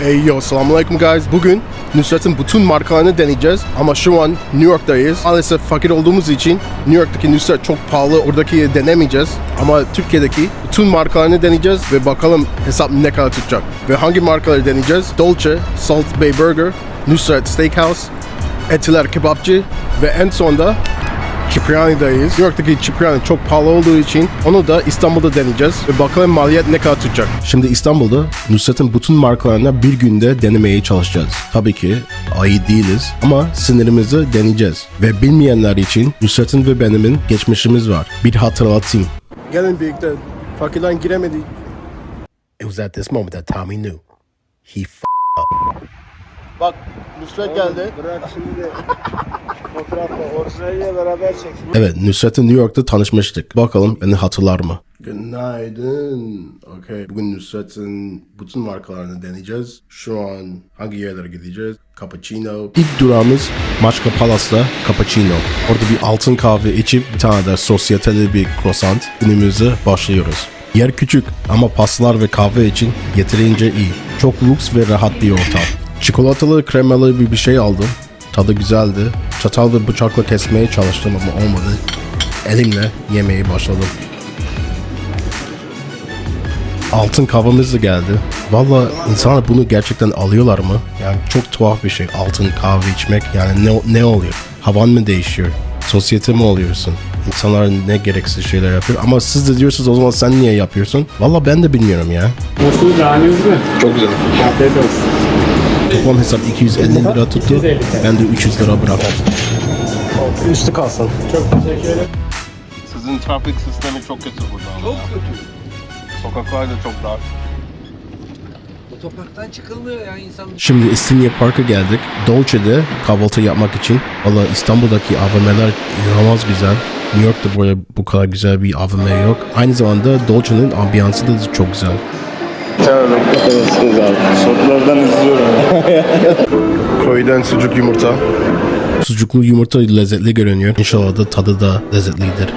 Hey yo, selamünaleyküm guys. Bugün Nusret'in bütün markalarını deneyeceğiz. Ama şu an New York'tayız. Maalesef fakir olduğumuz için New York'taki Nusret çok pahalı. Oradaki denemeyeceğiz. Ama Türkiye'deki bütün markalarını deneyeceğiz ve bakalım hesap ne kadar tutacak. Ve hangi markaları deneyeceğiz? Dolce, Salt Bay Burger, Nusret Steakhouse, Etiler Kebapçı ve en sonda Cipriani'deyiz. New York'taki Cipriani çok pahalı olduğu için onu da İstanbul'da deneyeceğiz. Ve bakalım maliyet ne kadar tutacak. Şimdi İstanbul'da Nusret'in bütün markalarına bir günde denemeye çalışacağız. Tabii ki ayı değiliz ama sınırımızı deneyeceğiz. Ve bilmeyenler için Nusret'in ve benimin geçmişimiz var. Bir hatırlatayım. Gelin birlikte. Fakirler giremedi. It was at this moment that Tommy knew. He f***ed up. Bak Nusret geldi. Bırak şimdi fotoğrafla orijinaliyle beraber çekin. Evet, Nusret'le New York'ta tanışmıştık. Bakalım beni hatırlar mı? Günaydın. Okay. Bugün Nusret'in bütün markalarını deneyeceğiz. Şu an hangi yerlere gideceğiz? Cappuccino. İlk durağımız Maçka Palas'ta Cappuccino. Orada bir altın kahve içip bir tane de sosyeteli bir croissant. Günümüze başlıyoruz. Yer küçük ama pastalar ve kahve için yeterince iyi. Çok lüks ve rahat bir ortam. Çikolatalı kremalı bir bir şey aldım. Tadı güzeldi. Çatal ve bıçakla kesmeye çalıştım ama olmadı. Elimle yemeye başladım. Altın kahvemiz de geldi. Valla insanlar bunu gerçekten alıyorlar mı? Yani çok tuhaf bir şey altın kahve içmek. Yani ne, ne oluyor? Havan mı değişiyor? Sosyete mi oluyorsun? İnsanlar ne gereksiz şeyler yapıyor. Ama siz de diyorsunuz o zaman sen niye yapıyorsun? Valla ben de bilmiyorum ya. Nasıl mi? Çok güzel. Afiyet olsun. Toplam hesap 250 lira tuttu. 250 TL. Ben de 300 lira bıraktım. Üstü kalsın. Çok teşekkür ederim. Sizin trafik sistemi çok kötü burada. Çok kötü. Sokaklar da çok dar. Otoparktan çıkılmıyor ya insan. Şimdi İstinye Park'a geldik. Dolce'de kahvaltı yapmak için. Valla İstanbul'daki AVM'ler inanılmaz güzel. New York'ta böyle bu kadar güzel bir AVM yok. Aynı zamanda Dolce'nin ambiyansı da çok güzel. Sorulardan izliyorum. Koydan sucuk yumurta. Sucuklu yumurta lezzetli görünüyor. İnşallah da tadı da lezzetlidir.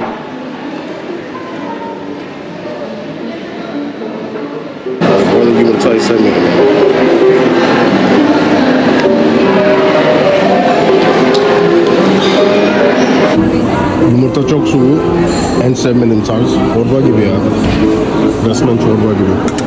Ben yumurtayı sevmiyorum. Yumurta çok sulu. En sevmediğim tarz. Çorba gibi ya. Resmen çorba gibi.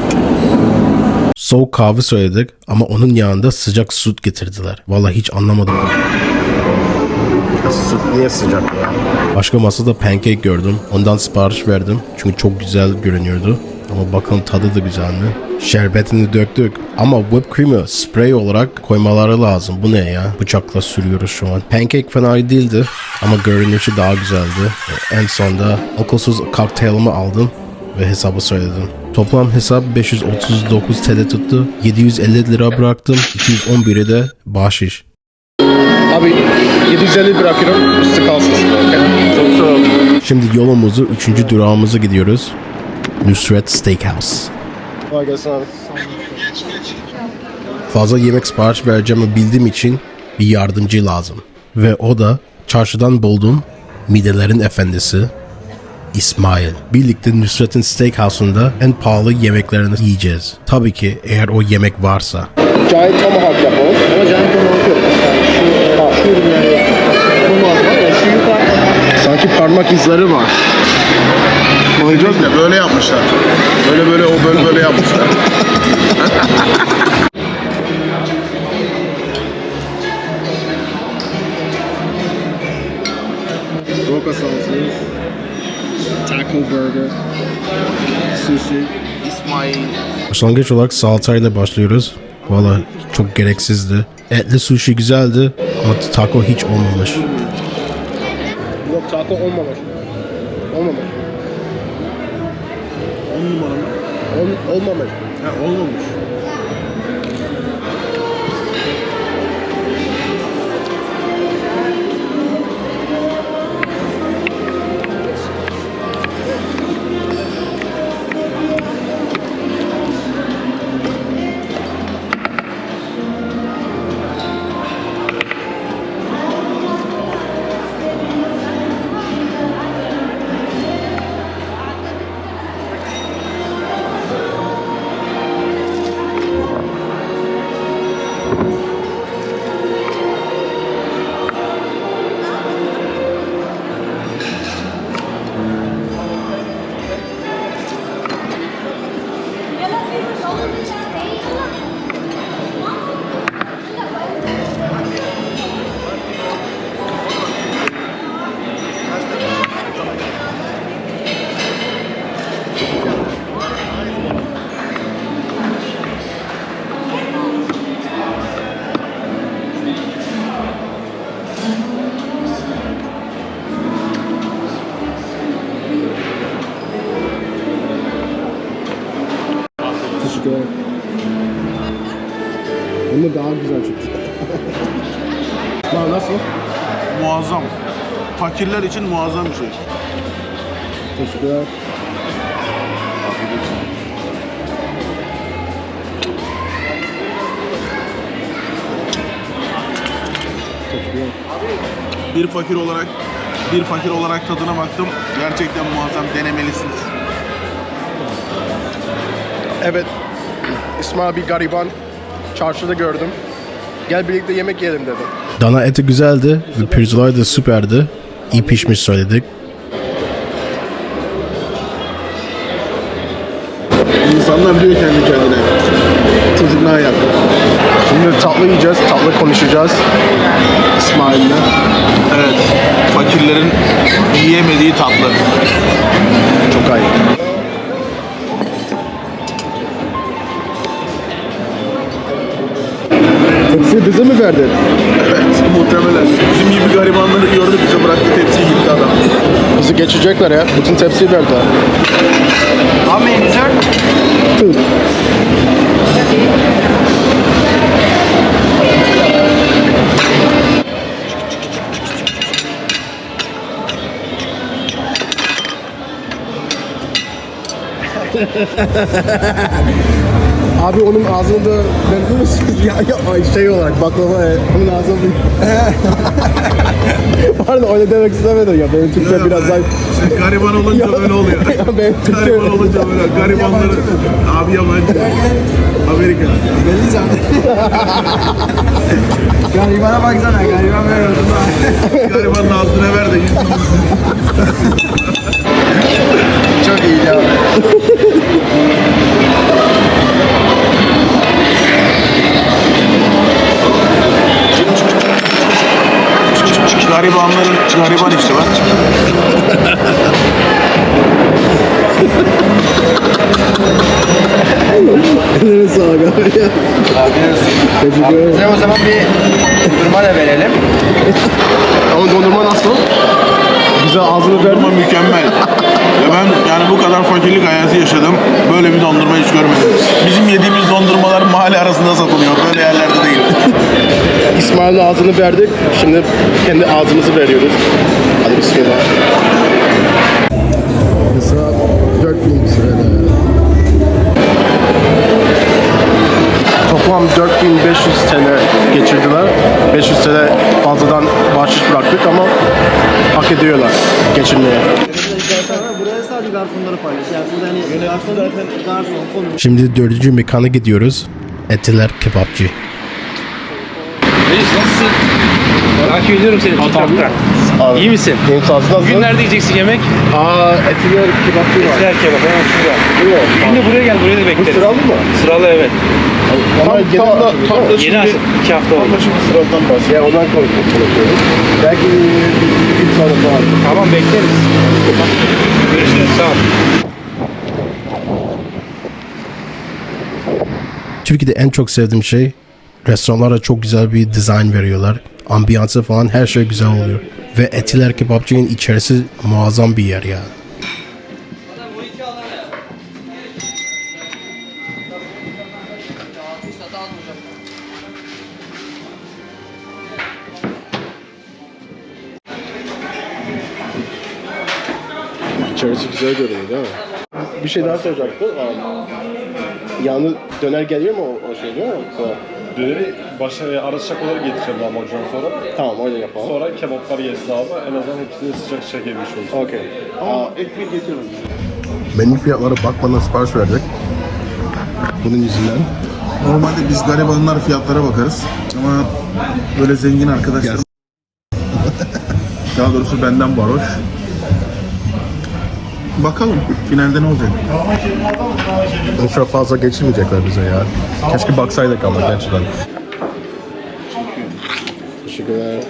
Soğuk kahve söyledik ama onun yanında sıcak süt getirdiler. Vallahi hiç anlamadım ben. Süt niye sıcak ya? Başka masada pancake gördüm. Ondan sipariş verdim. Çünkü çok güzel görünüyordu. Ama bakalım tadı da güzel mi? Şerbetini döktük. Ama whipped cream'i spray olarak koymaları lazım. Bu ne ya? Bıçakla sürüyoruz şu an. Pancake fena değildi. Ama görünüşü daha güzeldi. En sonda alkolsüz kokteylimi aldım ve hesabı söyledim. Toplam hesap 539 TL tuttu. 750 lira bıraktım. 211'i de bahşiş. Abi 750 bırakıyorum. Üstü kalsın. Çok sağ ol. Şimdi yolumuzu 3. durağımıza gidiyoruz. Nusret Steakhouse. Kolay gelsin abi. Fazla yemek sipariş vereceğimi bildiğim için bir yardımcı lazım. Ve o da çarşıdan bulduğum midelerin efendisi İsmail. Birlikte Nusret'in Steakhouse'unda en pahalı yemeklerini yiyeceğiz. Tabii ki eğer o yemek varsa. Giant Tomahawk yapalım. Ama canım konu yok. Yani şu, şu ürünleri olmaz mı? Ya şu yukarı. Sanki parmak izleri var. Ya böyle yapmışlar. Böyle böyle o böyle böyle yapmışlar. Taco burger. Sushi. İsmail. Başlangıç olarak salatayla başlıyoruz. Valla çok gereksizdi. Etli sushi güzeldi ama taco hiç olmamış. Yok taco olmamış. Olmamış. On numara mı? Ol, olmamış. Ha olmamış. Teşekkürler. Daha güzel çıktı. Nasıl? Muazzam. Fakirler için muazzam bir şey. Teşekkürler. Teşekkürler. Bir fakir olarak bir fakir olarak tadına baktım. Gerçekten muazzam denemelisiniz. Evet. İsmail bir gariban. Çarşıda gördüm. Gel birlikte yemek yiyelim dedi. Dana eti güzeldi pirzolar da süperdi. İyi pişmiş söyledik. İnsanlar diyor kendi kendine. Çocuk ne ayak? Şimdi tatlı yiyeceğiz, tatlı konuşacağız. İsmail'le. Evet. Fakirlerin yiyemediği tatlı. Çok ayıp. Tepsi bize mi verdin? Evet. Muhtemelen. Bizim gibi garibanları gördü bize bıraktı tepsiyi gitti adam. Bizi geçecekler ya. Bütün tepsiyi verdi. How many dessert? Two. Abi onun ağzını da verir misiniz? ya, ya şey olarak baklava e, onun ağzını Pardon öyle demek istemedim ya benim Türkçe biraz daha İşte gariban olunca böyle oluyor. Benim Türkçe gariban olunca böyle garibanları abi yabancı. Amerika. Belli zaten. Garibana baksana, gariban böyle oldu. Garibanın ağzına ver de yüzünü çok iyi ya. Garibanların gariban işte bak. Neresi abi ya? Teşekkür ederim. Size o zaman bir durma da verelim. Ama dondurma nasıl? Güzel ağzını ver. Dondurma mükemmel. Ve ben yani bu kadar fakirlik hayatı yaşadım. Böyle bir dondurma hiç görmedim. Bizim yediğimiz dondurmalar mahalle arasında satılıyor. Böyle yerlerde değil. İsmail'in ağzını verdik. Şimdi kendi ağzımızı veriyoruz. Hadi bismillah. Mesela 4000 sırada. Toplam 4500 TL geçirdiler. 500 TL fazladan bahşiş bıraktık ama hak ediyorlar geçinmeye. Hani. Şimdi dördüncü mekana gidiyoruz. Etiler kebapçı. Reis nasılsın? Takip ediyorum seni TikTok'ta. Abi, İyi misin? Benim nasıl? Bugün nerede yiyeceksin yemek? Aa etiler kebapçı var. Güzel kebap hemen şurada. Değil mi? Şimdi buraya gel buraya da Bu bekleriz. sıralı mı? Sıralı evet. Ama genelde tatlı Yeni şimdi... açtık. iki hafta oldu. Şimdi sıradan bahsediyor. Ya ondan konuşuyoruz. Belki bir gün sonra falan. Tamam bekleriz. Görüşürüz sağ ol. Türkiye'de en çok sevdiğim şey restoranlara çok güzel bir dizayn veriyorlar. Ambiyansı falan her şey güzel oluyor. Ve Etiler Kebapçı'nın içerisi muazzam bir yer ya. İçerisi güzel görünüyor değil mi? Bir şey daha soracaktım. Yanı döner geliyor mu o, o şey değil mi? Döneri başa arasacak olarak getireceğim lahmacundan sonra. Tamam öyle yapalım. Sonra kebaplar yesin abi. En azından hepsini sıcak sıcak yemiş olsun. Okey. Aa, ekmek getiriyorum. Menü fiyatları bakmadan sipariş verdik. Bunun yüzünden. Normalde biz garibanlar fiyatlara bakarız. Ama böyle zengin arkadaşlar daha doğrusu benden varoş. Bakalım finalde ne olacak? Çok fazla geçirmeyecekler bize ya. Keşke baksaydık ama gerçekten. Teşekkürler.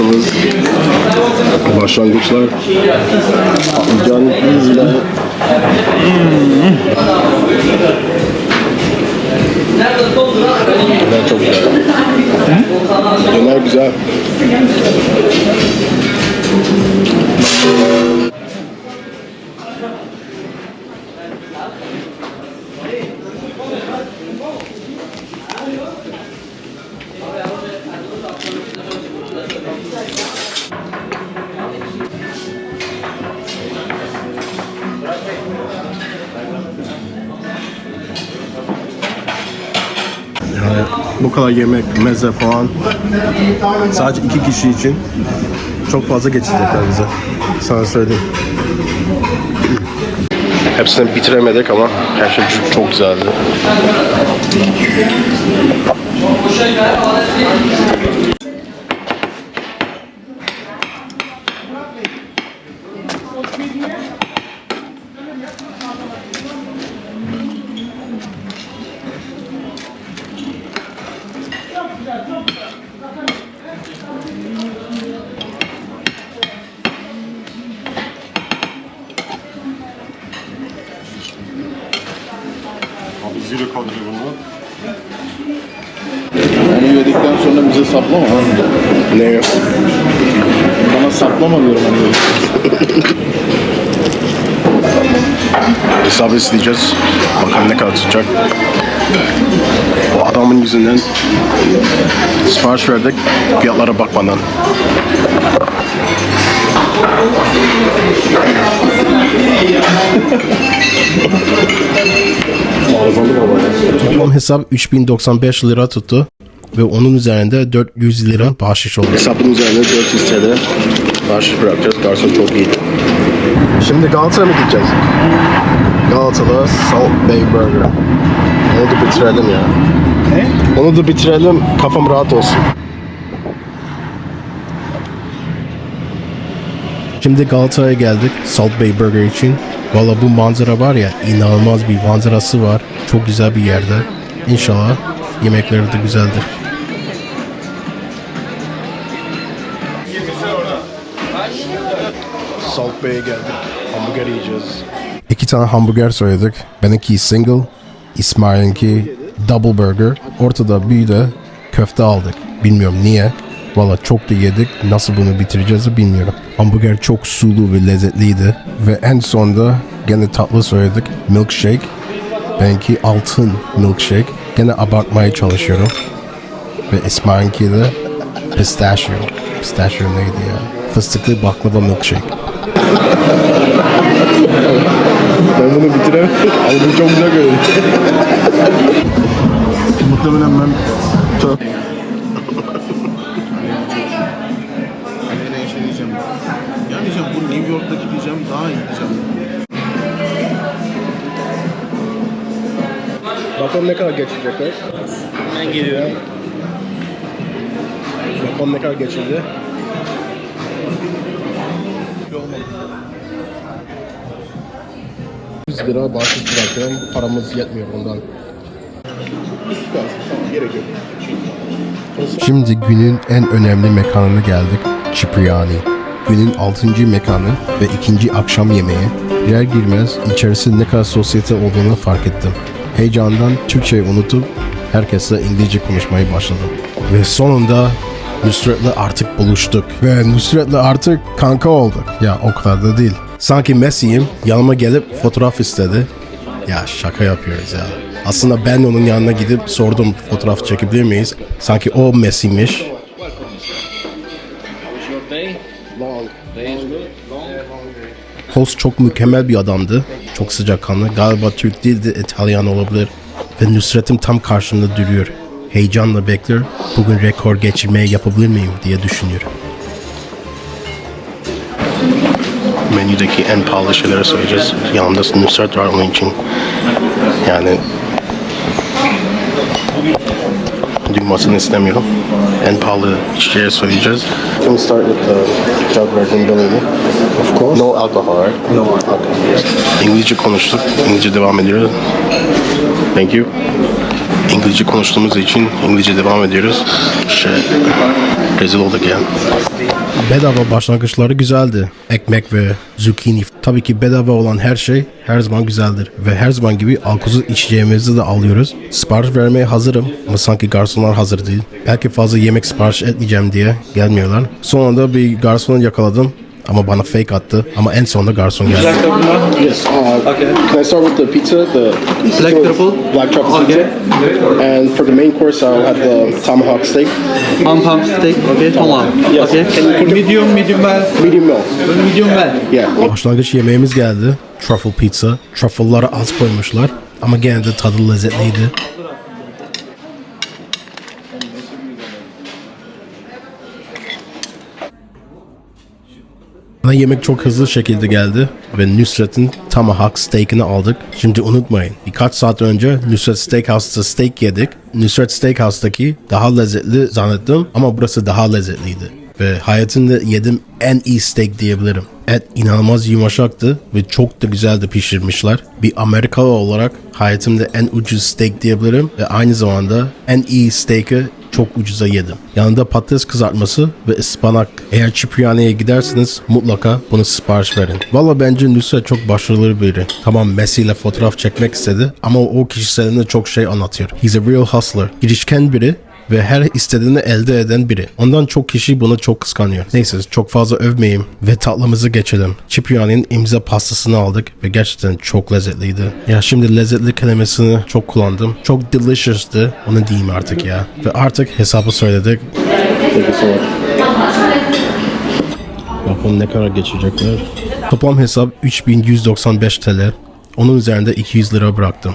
Salsanız, başlangıçlar, patlıcan, izle, Döner çok güzel. Döner güzel. Bu kadar yemek, meze falan sadece iki kişi için çok fazla geçecekler bize. Sana söyleyeyim. Hepsini bitiremedik ama her şey çok, çok güzeldi. Hesabı isteyeceğiz. Bakalım ne kadar tutacak. O adamın yüzünden sipariş verdik. Fiyatlara bakmadan. Toplam hesap 3095 lira tuttu ve onun üzerinde 400 lira bahşiş oldu. Hesabın üzerine 400 TL bahşiş bırakacağız. Garson çok iyi. Şimdi Galatasaray'a mı gideceğiz? Galata'da Salt Bay Burger. Onu da bitirelim ya. Ne? Onu da bitirelim. Kafam rahat olsun. Şimdi Galatasaray'a geldik Salt Bay Burger için. Valla bu manzara var ya inanılmaz bir manzarası var. Çok güzel bir yerde. İnşallah yemekleri de güzeldir. Salt Bay'e geldik. Hamburger yiyeceğiz. Tane hamburger söyledik. Benimki single, İsmail'inki double burger. Ortada bir de köfte aldık. Bilmiyorum niye. Valla çok da yedik. Nasıl bunu bitireceğiz bilmiyorum. Hamburger çok sulu ve lezzetliydi. Ve en sonda gene tatlı söyledik. Milkshake. Benimki altın milkshake. Gene abartmaya çalışıyorum. Ve İsmail'inki de pistachio. Pistachio neydi ya? Fıstıklı baklava milkshake. Ben bunu bitiremem. Ama bu çok güzel görünüyor. Muhtemelen ben... Anneyle hani işte diyeceğim. Ya diyeceğim bu New York'taki diyeceğim daha iyi. Bakalım ne kadar geçecekler. Ben geliyorum. Bakalım ne kadar geçildi. lira bağışsız bırakıyorum. Paramız yetmiyor ondan. Şimdi günün en önemli mekanına geldik. Cipriani. Günün 6. mekanı ve 2. akşam yemeği. Girer girmez içerisinde ne kadar sosyete olduğunu fark ettim. Heyecandan Türkçeyi unutup herkesle İngilizce konuşmaya başladım. Ve sonunda Nusret'le artık buluştuk. Ve Nusret'le artık kanka olduk. Ya o kadar da değil. Sanki Messi'yim yanıma gelip fotoğraf istedi. Ya şaka yapıyoruz ya. Aslında ben onun yanına gidip sordum fotoğraf çekebilir miyiz? Sanki o Messi'miş. Host çok mükemmel bir adamdı. Çok sıcakkanlı. Galiba Türk değil de İtalyan olabilir. Ve Nusret'im tam karşımda duruyor. Heyecanla bekliyor. Bugün rekor geçirmeye yapabilir miyim diye düşünüyor. Menüdeki en pahalı şeyleri söyleyeceğiz. Yanımda Nusret var onun için. Yani duymasını istemiyorum. En pahalı içeceği söyleyeceğiz. Can we start with the jug version Bellini? Of course. No alcohol, right? No alcohol. İngilizce konuştuk. İngilizce devam ediyoruz. Thank you. İngilizce konuştuğumuz için İngilizce devam ediyoruz. Şey, rezil olduk ya. Bedava başlangıçları güzeldi. Ekmek ve zucchini. Tabii ki bedava olan her şey her zaman güzeldir. Ve her zaman gibi alkolsüz içeceğimizi de alıyoruz. Sipariş vermeye hazırım ama sanki garsonlar hazır değil. Belki fazla yemek sipariş etmeyeceğim diye gelmiyorlar. Sonunda bir garsonu yakaladım ama bana fake attı. Ama en sonunda garson geldi. Yes. Uh, Okay. Can I start with the pizza? The Black truffle? Black truffle Okay. pizza. And for the main course, I'll have the tomahawk steak. One pump steak. Okay, tamam. Yes. Okay. Medium, medium well. Medium well. Medium well. Yeah. Başlangıç yemeğimiz geldi. Truffle pizza. Truffle'ları az koymuşlar. Ama gene de tadı lezzetliydi. Ana yemek çok hızlı şekilde geldi ve Nusret'in Tomahawk Steak'ini aldık. Şimdi unutmayın birkaç saat önce Nusret Steakhouse'da steak yedik. Nusret Steakhouse'daki daha lezzetli zannettim ama burası daha lezzetliydi. Ve hayatımda yedim en iyi steak diyebilirim. Et inanılmaz yumuşaktı ve çok da güzel de pişirmişler. Bir Amerikalı olarak hayatımda en ucuz steak diyebilirim ve aynı zamanda en iyi steak'i çok ucuza yedim. Yanında patates kızartması ve ıspanak. Eğer Cipriani'ye giderseniz mutlaka bunu sipariş verin. Valla bence Nusret çok başarılı biri. Tamam Messi ile fotoğraf çekmek istedi ama o kişiselinde çok şey anlatıyor. He's a real hustler. Girişken biri ve her istediğini elde eden biri. Ondan çok kişi bunu çok kıskanıyor. Neyse çok fazla övmeyeyim ve tatlımızı geçelim. Cipriani'nin imza pastasını aldık ve gerçekten çok lezzetliydi. Ya şimdi lezzetli kelimesini çok kullandım. Çok delicious'tı. Onu diyeyim artık ya. Ve artık hesabı söyledik. Bakalım ne kadar geçecekler. Toplam hesap 3195 TL. Onun üzerinde 200 lira bıraktım.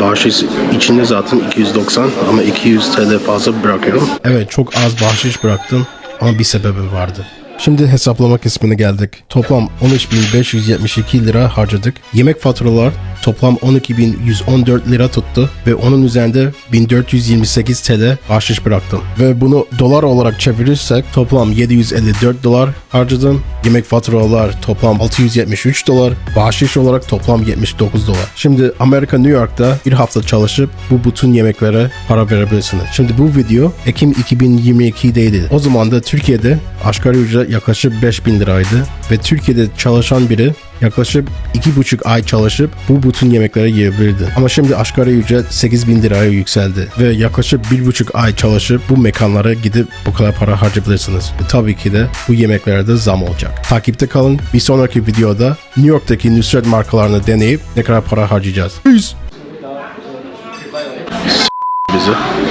Bahşiş içinde zaten 290 ama 200 TL fazla bırakıyorum. Evet çok az bahşiş bıraktım ama bir sebebi vardı. Şimdi hesaplama kısmına geldik. Toplam 13.572 lira harcadık. Yemek faturalar toplam 12.114 lira tuttu ve onun üzerinde 1428 TL bahşiş bıraktım. Ve bunu dolar olarak çevirirsek toplam 754 dolar harcadım. Yemek faturalar toplam 673 dolar. Bahşiş olarak toplam 79 dolar. Şimdi Amerika New York'ta bir hafta çalışıp bu bütün yemeklere para verebilirsiniz. Şimdi bu video Ekim 2022'deydi. O zaman da Türkiye'de asgari ücret yaklaşık 5000 liraydı ve Türkiye'de çalışan biri yaklaşık iki buçuk ay çalışıp bu bütün yemekleri yiyebilirdi. Ama şimdi asgari ücret 8000 liraya yükseldi ve yaklaşık bir buçuk ay çalışıp bu mekanlara gidip bu kadar para harcayabilirsiniz. Ve tabii ki de bu yemeklere de zam olacak. Takipte kalın. Bir sonraki videoda New York'taki Nusret markalarını deneyip ne kadar para harcayacağız. Peace. Bizi.